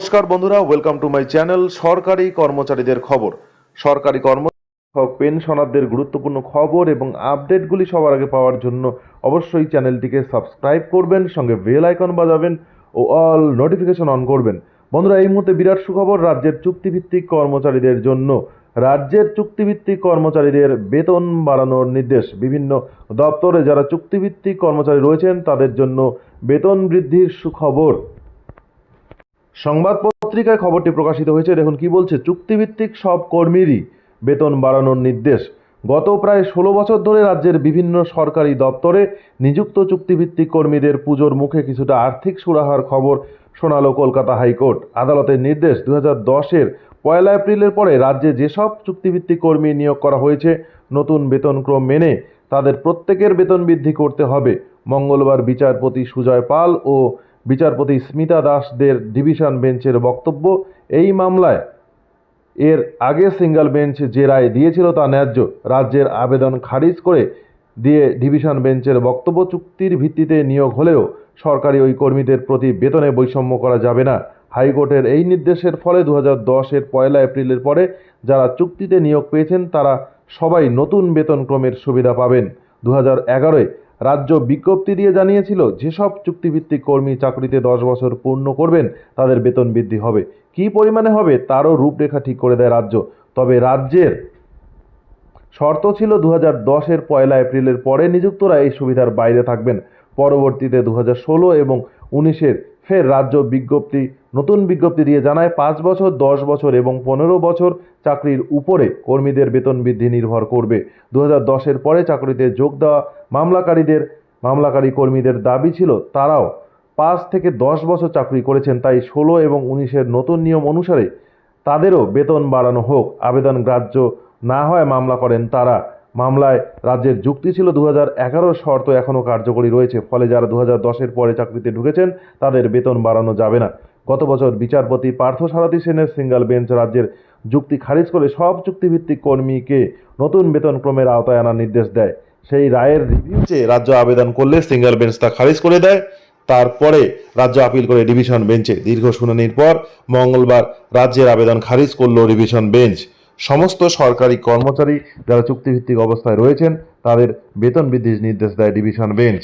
নমস্কার বন্ধুরা welcome to my channel সরকারি কর্মচারীদের খবর। সরকারি কর্ম পেনশনারদের গুরুত্বপূর্ণ খবর এবং আপডেটগুলি সবার আগে পাওয়ার জন্য অবশ্যই চ্যানেলটিকে সাবস্ক্রাইব করবেন, সঙ্গে বেল আইকন বাজাবেন ও অল নোটিফিকেশন অন করবেন। বন্ধুরা, এই মুহূর্তে বিরাট সুখবর, রাজ্যের চুক্তিভিত্তিক কর্মচারীদের জন্য রাজ্যের চুক্তিভিত্তিক কর্মচারীদের বেতন বাড়ানোর নির্দেশ। বিভিন্ন দপ্তরে যারা চুক্তিভিত্তিক কর্মচারী রয়েছেন, তাদের জন্য বেতন বৃদ্ধির সুখবর। সংবাদ পত্রিকায় খবরটি প্রকাশিত হয়েছে। দেখুন, কি বলছে? চুক্তিভিত্তিক সব কর্মীরই বেতন বাড়ানোর নির্দেশ। গত প্রায় ষোলো বছর ধরে রাজ্যের বিভিন্ন সরকারি দপ্তরে নিযুক্ত চুক্তিভিত্তিক কর্মীদের পুজোর মুখে কিছুটা আর্থিক সুরাহার খবর শোনালো কলকাতা হাইকোর্ট। আদালতের নির্দেশ দু হাজার দশের পয়লা এপ্রিলের পরে রাজ্যে যেসব চুক্তিভিত্তিক কর্মী নিয়োগ করা হয়েছে, নতুন বেতনক্রম মেনে তাদের প্রত্যেকের বেতন বৃদ্ধি করতে হবে। মঙ্গলবার বিচারপতি সুজয় পাল ও বিচারপতি স্মিতা দাসদের ডিভিশন বেঞ্চের বক্তব্য, এই মামলায় এর আগে সিঙ্গেল বেঞ্চ যে রায় দিয়েছিল তা ন্যায্য। রাজ্যের আবেদন খারিজ করে দিয়ে ডিভিশন বেঞ্চের বক্তব্য চুক্তির ভিত্তিতে নিয়োগ হলেও সরকারি ওই কর্মীদের প্রতি বেতনে বৈষম্য করা যাবে না। হাইকোর্টের এই নির্দেশের ফলে দু হাজার দশের পয়লা এপ্রিলের পরে যারা চুক্তিতে নিয়োগ পেয়েছেন, তারা সবাই নতুন বেতনক্রমের সুবিধা পাবেন। দু হাজার এগারোয় রাজ্য বিজ্ঞপ্তি দিয়ে জানিয়েছিল, যেসব চুক্তিভিত্তিক কর্মী চাকরিতে দশ বছর পূর্ণ করবেন, তাদের বেতন বৃদ্ধি হবে। কী পরিমাণে হবে, তারও রূপরেখা ঠিক করে দেয় রাজ্য। তবে রাজ্যের শর্ত ছিল দু হাজার দশের পয়লা এপ্রিলের পরে নিযুক্তরা এই সুবিধার বাইরে থাকবেন। পরবর্তীতে দু ষোলো এবং উনিশের ফের রাজ্য বিজ্ঞপ্তি, নতুন বিজ্ঞপ্তি দিয়ে জানায় পাঁচ বছর, দশ বছর এবং পনেরো বছর চাকরির উপরে কর্মীদের বেতন বৃদ্ধি নির্ভর করবে। দু হাজার দশের পরে চাকরিতে যোগ দেওয়া মামলাকারীদের, মামলাকারী কর্মীদের দাবি ছিল তারাও পাঁচ থেকে দশ বছর চাকরি করেছেন, তাই ষোলো এবং উনিশের নতুন নিয়ম অনুসারে তাদেরও বেতন বাড়ানো হোক। আবেদন গ্রাহ্য না হয় মামলা করেন তারা। মামলায় রাজ্যের যুক্তি ছিল দু হাজার শর্ত এখনও কার্যকরী রয়েছে, ফলে যারা দু হাজার দশের পরে চাকরিতে ঢুকেছেন, তাদের বেতন বাড়ানো যাবে না। গত বছর বিচারপতি পার্থ পার্থসারথী সেনের সিঙ্গল বেঞ্চ রাজ্যের যুক্তি খারিজ করে সব চুক্তিভিত্তিক কর্মীকে নতুন বেতনক্রমের আওতায় আনার নির্দেশ দেয়। সেই রায়ের রিভিউ চেয়ে রাজ্য আবেদন করলে সিঙ্গল বেঞ্চ তা খারিজ করে দেয়। তারপরে রাজ্য আপিল করে ডিভিশন বেঞ্চে দীর্ঘ শুনানির পর মঙ্গলবার রাজ্যের আবেদন খারিজ করল ডিভিশন বেঞ্চ। সমস্ত সরকারি কর্মচারী যারা চুক্তিভিত্তিক অবস্থায় রয়েছেন তাদের বেতন বৃদ্ধির নির্দেশ দেয় ডিভিশন বেঞ্চ।